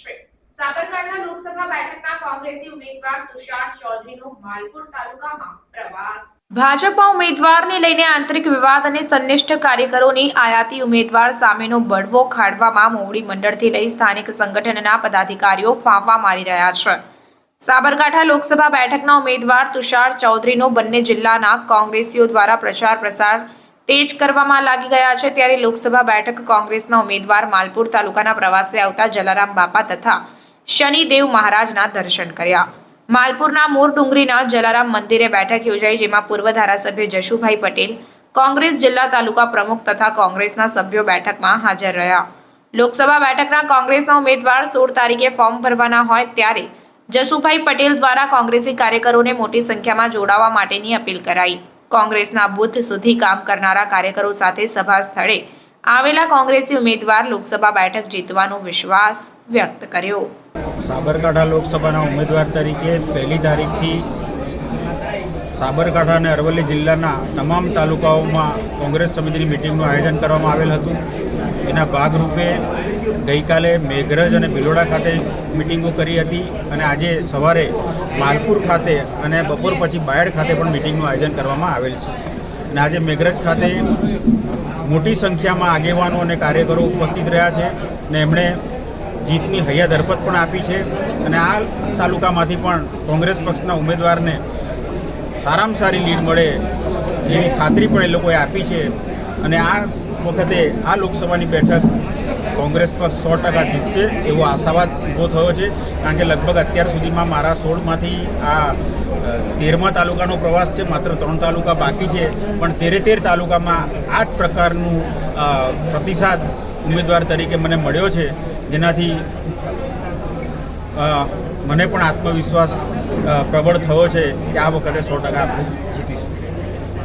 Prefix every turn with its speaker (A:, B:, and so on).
A: છે. સાબરકાંઠા લોકસભા બેઠકના કોંગ્રેસી ઉમેદવાર તુષાર ચૌધરીનો માલપુર તાલુકામાં પ્રવાસ. ભાજપા ઉમેદવારને લઈને આંતરિક વિવાદ અને સંનિષ્ઠ કાર્યકરોની આયાતી ઉમેદવાર સામેનો બળવો ખાડવામાં મોવડી મંડળથી લઈ સ્થાનિક સંગઠનના પદાધિકારીઓ ફાંફા મારી રહ્યા છે. સાબરકાંઠા લોકસભા બેઠકના ઉમેદવાર તુષાર ચૌધરીનો બંને જિલ્લાના કોંગ્રેસીઓ દ્વારા પ્રચાર પ્રસાર તેજ કરવામાં લાગી ગયા છે ત્યારે લોકસભા બેઠક કોંગ્રેસના ઉમેદવાર માલપુર તાલુકાના પ્રવાસે આવતા જલારામ બાપા તથા શનિદેવ મહારાજના દર્શન કર્યા. માલપુરના મોર ડુંગરીના જલારામ મંદિરે બેઠક યોજાઈ જેમાં પૂર્વ ધારાસભ્ય જશુભાઈ પટેલ, કોંગ્રેસ જિલ્લા તાલુકા પ્રમુખ તથા કોંગ્રેસના સભ્યો બેઠકમાં હાજર રહ્યા. લોકસભા બેઠકના કોંગ્રેસના ઉમેદવાર સોળ તારીખે ફોર્મ ભરવાના હોય ત્યારે જશુભાઈ પટેલ દ્વારા કોંગ્રેસી કાર્યકરોને મોટી સંખ્યામાં જોડાવા માટેની અપીલ કરાઈ. કોંગ્રેસના બુથ સુધી કામ કરનારા કાર્યકરો સાથે સભા સ્થળે આવેલા કોંગ્રેસી ઉમેદવાર લોકસભા બેઠક જીતવાનો વિશ્વાસ વ્યક્ત કર્યો.
B: સાબરકાંઠા લોકસભાના ઉમેદવાર તરીકે પહેલી તારીખથી સાબરકાંઠા અને અરવલ્લી જિલ્લાના તમામ તાલુકાઓમાં કોંગ્રેસ સમિતિની મિટિંગનું આયોજન કરવામાં આવેલ હતું. એના ભાગરૂપે ગઈકાલે મેઘરજ અને ભિલોડા ખાતે મિટિંગો કરી હતી અને આજે સવારે માલપુર ખાતે અને બપોર પછી બાયડ ખાતે પણ મિટિંગનું આયોજન કરવામાં આવેલ છે. અને આજે મેઘરજ ખાતે મોટી સંખ્યામાં આગેવાનો અને કાર્યકરો ઉપસ્થિત રહ્યા છે અને એમણે જીતની હૈયા દરપત પણ આપી છે અને આ તાલુકામાંથી પણ કોંગ્રેસ પક્ષના ઉમેદવારને સારામાં સારી લીડ મળે એવી ખાતરી પણ એ લોકોએ આપી છે. અને આ વખતે આ લોકસભાની બેઠક કોંગ્રેસ પક્ષ સો ટકા જીતશે એવો આશાવાદ ઊભો થયો છે. કારણ કે લગભગ અત્યાર સુધીમાં મારા સોળમાંથી આ તેરમા તાલુકાનો પ્રવાસ છે, માત્ર ત્રણ તાલુકા બાકી છે. પણ તેરે તેર તાલુકામાં આ જ પ્રકારનું પ્રતિસાદ ઉમેદવાર તરીકે મને મળ્યો છે, જેનાથી મને પણ આત્મવિશ્વાસ પ્રબળ થયો છે કે આ વખતે સો ટકા